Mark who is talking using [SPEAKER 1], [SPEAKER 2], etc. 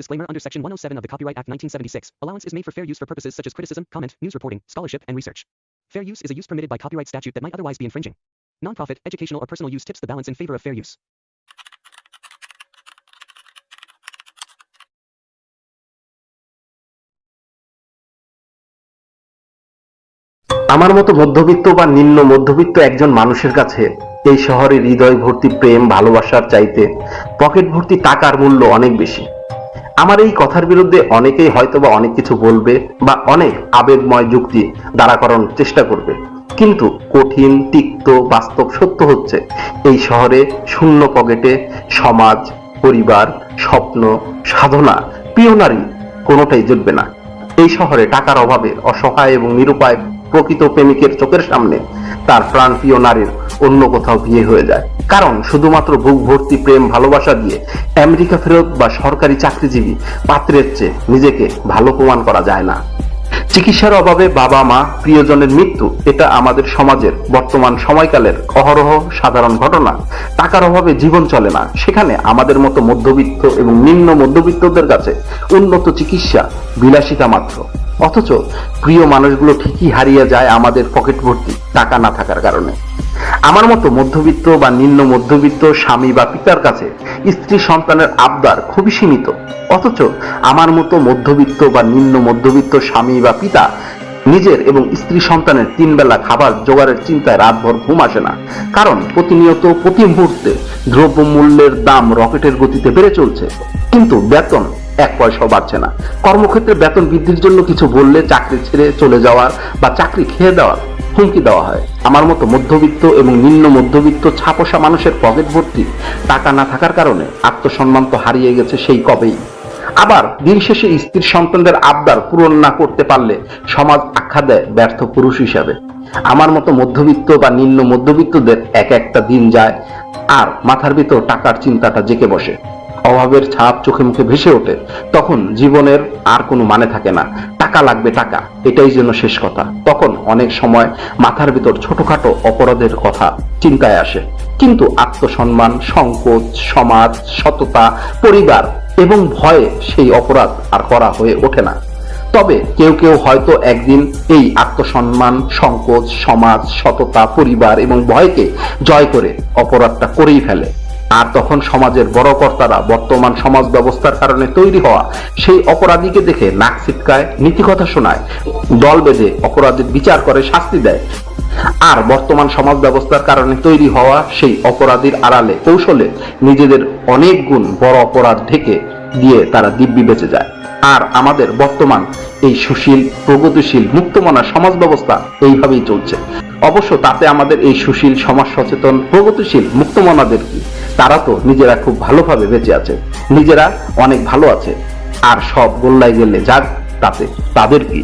[SPEAKER 1] disclaimer under Section 107 of the Copyright Act 1976. Allowance is made for fair use for purposes such as criticism, comment, news reporting, scholarship, and research. Fair use is a use permitted by copyright statute that might otherwise be infringing. Nonprofit, educational, or personal use tips the balance in favor of fair use.
[SPEAKER 2] আমার মতো মধ্যবিত্ত বা নিম্ন মধ্যবিত্ত একজন মানুষের কাছে এই শহরে হৃদয় ভর্তি প্রেম ভালোবাসার চাইতে পকেট ভর্তি টাকার মূল্য অনেক বেশি আমার এই কথার বিরুদ্ধে অনেকেই হয়তোবা অনেক কিছু বলবে বা অনেক আবেগময় যুক্তি দাঁড়া করানোর চেষ্টা করবে। কিন্তু কঠিন, তিক্ত, বাস্তব সত্য হচ্ছে, এই শহরে শূন্য পকেটে সমাজ, পরিবার, স্বপ্ন, সাধনা, প্রিয় নারী কোনোটাই জুটবে না। এই শহরে টাকার অভাবে, অসহায় এবং নিরুপায় প্রকৃত প্রেমিকের চোখের সামনে তার প্রাণপ্রিয় নারীর অন্য কোথাও বিয়ে হয়ে যায়। কারণ শুধুমাত্র বুক ভর্তি, প্রেম, ভালোবাসা দিয়ে আমেরিকা ফেরত বা সরকারি চাকরিজীবী পাত্রের চেয়ে নিজেকে ভালো প্রমাণ করা যায় না। চিকিৎসার অভাবে বাবা, মা, প্রিয়জনের মৃত্যু, এটা আমাদের সমাজের বর্তমান সময়কালের অহরহ সাধারণ ঘটনা। টাকার অভাবে জীবন চলে না। সেখানে আমাদের মতো মধ্যবিত্ত এবং নিম্ন মধ্যবিত্তদের কাছে উন্নত চিকিৎসা বিলাসিতা মাত্র। অথচ প্রিয় মানুষগুলো ঠিকই হারিয়ে যায় আমাদের পকেট ভর্তি টাকা না থাকার কারণে। আমার মতো মধ্যবিত্ত বা নিম্ন মধ্যবিত্ত স্বামী বা পিতার কাছে স্ত্রী সন্তানের আবদার খুবই সীমিত। অথচ আমার মতো মধ্যবিত্ত বা নিম্ন মধ্যবিত্ত স্বামী বা পিতা নিজের এবং স্ত্রী সন্তানের তিন বেলা খাবার জোগাড়ের চিন্তায় রাতভর ঘুম আসে না। কারণ প্রতিনিয়ত প্রতি মুহূর্তে দ্রব্যমূল্যের দাম রকেটের গতিতে বেড়ে চলছে। কিন্তু বেতন এক পয়সাও বাড়ছে না। কর্মক্ষেত্রে বেতন বৃদ্ধির জন্য কিছু বললে চাকরি ছেড়ে চলে যাওয়ার বা চাকরি খেয়ে দেওয়ার হুমকি দেওয়া হয়। আমার মতো মধ্যবিত্ত এবং নিম্ন মধ্যবিত্ত ছাপোষা মানুষের পকেট ভর্তি, টাকা না থাকার কারণে আত্মসম্মান তো হারিয়ে গেছে সেই কবেই। আবার দিন শেষে স্ত্রীর সন্তানদের আবদার পূরণ না করতে পারলে সমাজ আখ্যা দেয় ব্যর্থ পুরুষ হিসাবে। আমার মতো মধ্যবিত্ত বা নিম্ন মধ্যবিত্তদের এক একটা দিন যায়, আর মাথার ভিতর টাকার চিন্তাটা জেকে বসে। অভাবের ছাপ চোখে মুখে ভেসে ওঠে, তখন জীবনের আর কোনো মানে থাকে না। টাকা লাগবে টাকা, এটাই যেন শেষ কথা। তখন অনেক সময় মাথার ভিতর ছোটখাটো অপরাধের কথা চিন্তায় আসে। কিন্তু আত্মসম্মান, সংকোচ, সমাজ, সততা, পরিবার এবং ভয়ে সেই অপরাধ আর করা হয়ে ওঠে না। তবে কেউ কেউ হয়তো একদিন এই আত্মসম্মান, সংকোচ, সমাজ, সততা, পরিবার এবং ভয়কে জয় করে অপরাধটা করেই ফেলে। আর তখন সমাজের বড় কর্তারা বর্তমান সমাজ ব্যবস্থার কারণে তৈরি হওয়া সেই অপরাধীকে দেখে নাক ছিটকায়, নীতিকথা শোনায়, দল বেঁধে অপরাধীর বিচার করে শাস্তি দেয়। আর বর্তমান সমাজ ব্যবস্থার কারণে তৈরি হওয়া সেই অপরাধীর আড়ালে, কৌশলে নিজেদের অনেক গুণ বড় অপরাধ ঢেকে দিয়ে তারা দিব্যি বেঁচে যায়। আর আমাদের বর্তমান এই সুশীল, প্রগতিশীল, মুক্তমনা সমাজ ব্যবস্থা এইভাবেই চলছে। অবশ্য তাতে আমাদের এই সুশীল, সমাজ সচেতন, প্রগতিশীল মুক্তমনাদের কি তারা তো নিজেরা খুব ভালোভাবে বেঁচে আছে, নিজেরা অনেক ভালো আছে। আর সব গোল্লায় গেলে যাক, তাতে তাদের কি?